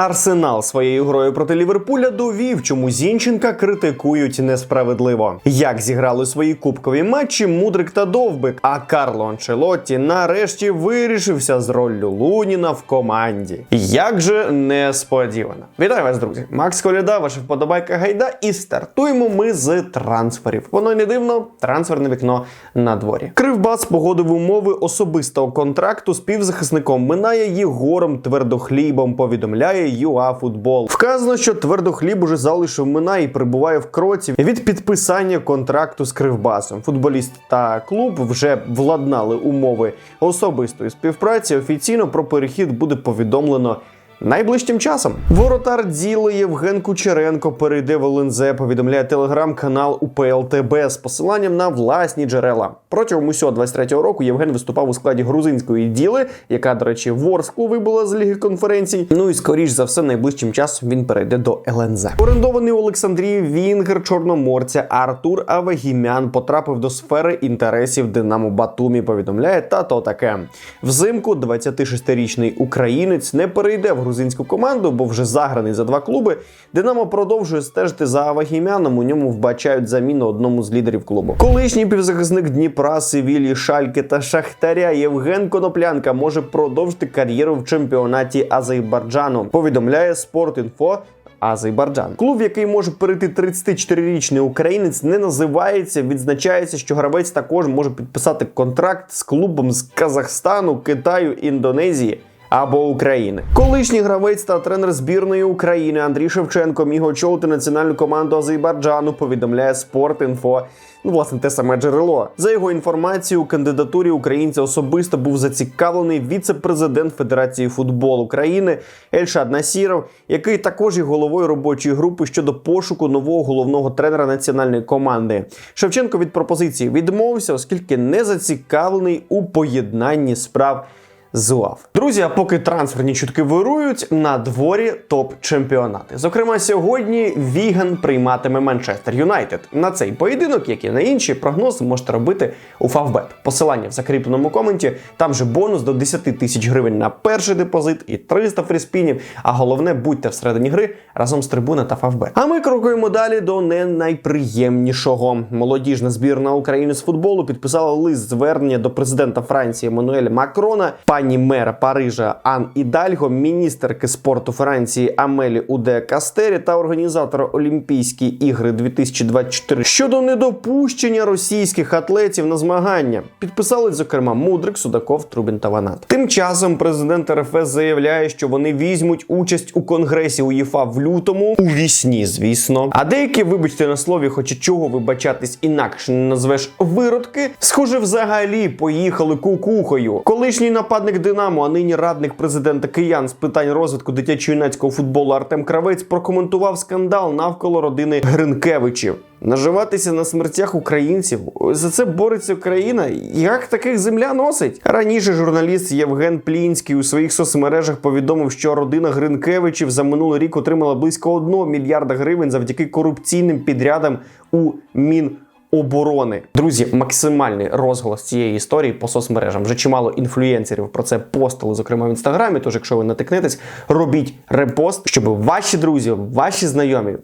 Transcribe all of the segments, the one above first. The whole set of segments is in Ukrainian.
Арсенал своєю грою проти Ліверпуля довів, чому Зінченка критикують несправедливо. Як зіграли свої кубкові матчі Мудрик та Довбик, а Карло Анчелотті нарешті вирішився з роллю Луніна в команді. Як же несподівано. Вітаю вас, друзі! Макс Коляда, ваша вподобайка гайда, і стартуємо ми з трансферів. Воно не дивно, трансферне вікно на дворі. Кривбас погодив умови особистого контракту з півзахисником. Минає Єгором Твердохлібом. Повідомляє ЮАФутбол. Вказано, що твердохліб уже залишив мина і перебуває в кроці від підписання контракту з Кривбасом. Футболіст та клуб вже владнали умови особистої співпраці. Офіційно про перехід буде повідомлено. Найближчим часом воротар діли Євген Кучеренко перейде в ЛНЗ, повідомляє телеграм-канал УПЛТБ з посиланням на власні джерела. Протягом усього 23-го року Євген виступав у складі грузинської діли, яка, до речі, в Орсклу вибула з ліги конференцій. Ну і скоріш за все, найближчим часом він перейде до ЛНЗ. Орендований у Олександрії Вінгер Чорноморця Артур Авегімян потрапив до сфери інтересів Динамо Батумі. Повідомляє та то таке. Взимку 26-річний українець не перейде в грузинську команду, бо вже заграний за два клуби. Динамо продовжує стежити за Авагімяном. У ньому вбачають заміну одному з лідерів клубу. Колишній півзахисник Дніпра, Севілі, Шальки та Шахтаря Євген Коноплянка може продовжити кар'єру в чемпіонаті Азербайджану. Повідомляє Спортінфо. Азербайджан. Клуб, який може перейти 34-річний українець, не називається. Відзначається, що гравець також може підписати контракт з клубом з Казахстану, Китаю, Індонезії. Або України. Колишній гравець та тренер збірної України Андрій Шевченко міг очолити національну команду Азербайджану, повідомляє Спортінфо. Ну, власне, те саме джерело. За його інформацією, у кандидатурі українця особисто був зацікавлений віце-президент Федерації футболу України Ельшад Насіров, який також є головою робочої групи щодо пошуку нового головного тренера національної команди. Шевченко від пропозиції відмовився, оскільки не зацікавлений у поєднанні справ з УАФ. Друзі, а поки трансферні чутки вирують, на дворі топ-чемпіонати. Зокрема, сьогодні Віган прийматиме Манчестер Юнайтед. На цей поєдинок, як і на інші, прогнози можете робити у Фавбет. Посилання в закріпленому коменті. Там же бонус до 10 тисяч гривень на перший депозит і 300 фріспінів. А головне, будьте всередині гри разом з трибуна та Фавбет. А ми крокуємо далі до не найприємнішого. Молодіжна збірна України з футболу підписала лист звернення до президента Франції Еммануеля Макрона. Пані мер Парижа Ан Ідальго, міністерки спорту Франції Амелі Уде Кастері та організатора Олімпійські ігри 2024 щодо недопущення російських атлетів на змагання. Підписали, зокрема, Мудрик, Судаков, Трубін та Ванат. Тим часом президент РФС заявляє, що вони візьмуть участь у конгресі УЄФА в лютому у вісні, звісно. А деякі, вибачте на слові, хоч чого вибачатись інакше не назвеш виродки, схоже, взагалі поїхали кукухою. Колишній нападник Динамо, а нині радник президента Киян з питань розвитку дитячо-юнацького футболу Артем Кравець прокоментував скандал навколо родини Гринкевичів. Наживатися на смертях українців за це бореться Україна. Як таких земля носить? Раніше журналіст Євген Плінський у своїх соцмережах повідомив, що родина Гринкевичів за минулий рік отримала близько 1 мільярда гривень завдяки корупційним підрядам у Мін. Оборони друзі, максимальний розголос цієї історії по соцмережам. Вже чимало інфлюєнсерів про це постили, зокрема в інстаграмі. Тож, якщо ви натикнетесь, робіть репост, щоб ваші друзі, ваші знайомі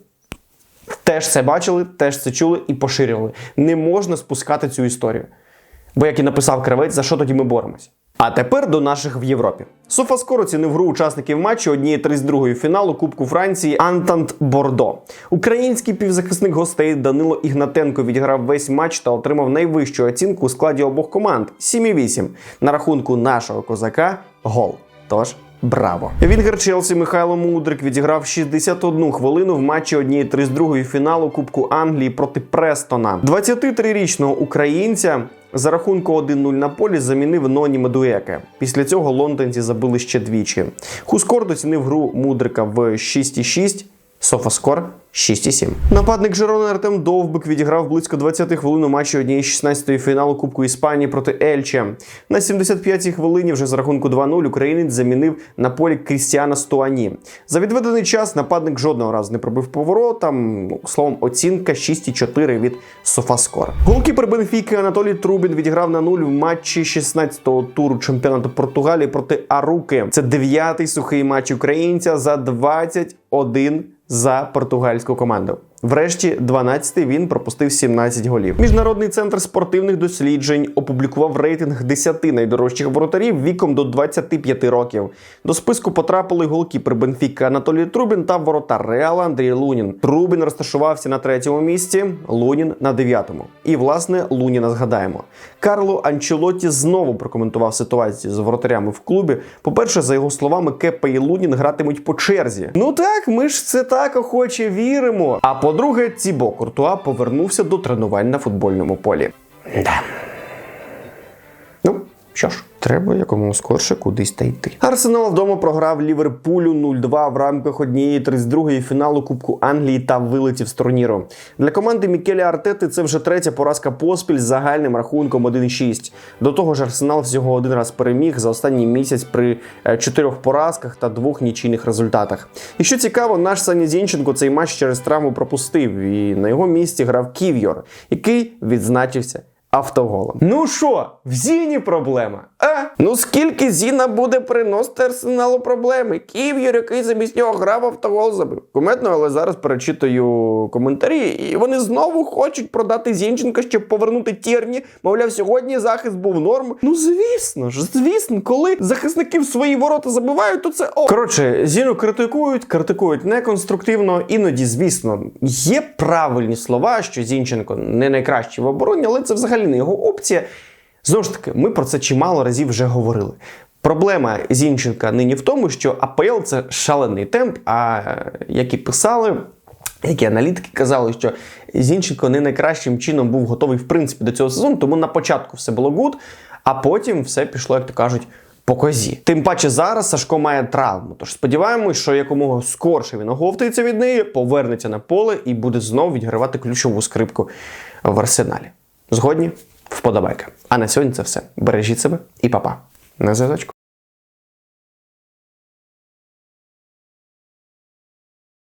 теж це бачили, теж це чули і поширювали. Не можна спускати цю історію. Бо, як і написав кравець, за що тоді ми боремось? А тепер до наших в Європі. Софаскор оцінив гру учасників матчу однієї 32-ї фіналу Кубку Франції Антант Бордо. Український півзахисник гостей Данило Ігнатенко відіграв весь матч та отримав найвищу оцінку у складі обох команд 7,8. На рахунку нашого козака гол. Тож. Браво! Вінгер Челсі Михайло Мудрик відіграв 61 хвилину в матчі однієї 32-ї фіналу Кубку Англії проти Престона. 23-річного українця за рахунку 1-0 на полі замінив Ноні Медуеке. Після цього лондонці забили ще двічі. Хускор доцінив гру Мудрика в 6,6, Софаскор 6,7. Нападник Жерони Артем Довбик відіграв близько 20 хвилин у матчі однієї 16-ї фіналу Кубку Іспанії проти Ельче. На 75-й хвилині вже з рахунку 2-0 українець замінив на полі Крістіана Стуані. За відведений час нападник жодного разу не пробив поворотам. Словом, оцінка 6,4 від Софаскор. Голкіпер Бенфіки Анатолій Трубін відіграв на нуль в матчі 16-го туру чемпіонату Португалії проти Аруки. Це дев'ятий сухий матч українця за 21 за португальську команду. Врешті, 12-й він пропустив 17 голів. Міжнародний центр спортивних досліджень опублікував рейтинг 10 найдорожчих воротарів віком до 25 років. До списку потрапили голкіпер Бенфіка Анатолій Трубін та воротар Реала Андрій Лунін. Трубін розташувався на третьому місці, Лунін на дев'ятому. І власне Луніна згадаємо. Карло Анчелотті знову прокоментував ситуацію з воротарями в клубі. По-перше, за його словами, Кепа і Лунін гратимуть по черзі. Ну так, ми ж це так охоче віримо. А по-друге, Тібо Куртуа повернувся до тренувань на футбольному полі. Да. Ну, що ж, треба якомога скорше кудись та йти. Арсенал вдома програв Ліверпулю 0-2 в рамках однієї 32-ї фіналу Кубку Англії та вилетів з турніру. Для команди Мікеля Артети це вже третя поразка поспіль з загальним рахунком 1-6. До того ж, Арсенал всього один раз переміг за останній місяць при е, чотирьох поразках та двох нічийних результатах. І що цікаво, наш Саня Зінченко цей матч через травму пропустив, і на його місці грав Ків'йор, який відзначився автоголом. Ну що, в Зіні проблема? А? Ну скільки Зіна буде приносити арсеналу проблеми? Ків'юр, який замість нього грав автогол забив. Куметно, але зараз перечитую коментарі, і вони знову хочуть продати Зінченка, щоб повернути Тірні. Мовляв, сьогодні захист був норм. Ну звісно ж, звісно, коли захисники в свої ворота забивають, то це о. Коротше, Зіну критикують, критикують неконструктивно. Іноді, звісно, є правильні слова, що Зінченко не найкращий в обороні, але це взагалі не його опція. Знову ж таки, ми про це чимало разів вже говорили. Проблема Зінченка нині в тому, що АПЛ це шалений темп. А е, як і писали, які аналітики казали, що Зінченко не найкращим чином був готовий в принципі до цього сезону, тому на початку все було гуд, а потім все пішло, як то кажуть. По козі. Тим паче зараз Сашко має травму. Тож сподіваємось, що якомога скорше він оговтається від неї, повернеться на поле і буде знову відгравати ключову скрипку в арсеналі. Згодні? Вподобайка. А на сьогодні це все. Бережіть себе і па-па. На зв'язочку.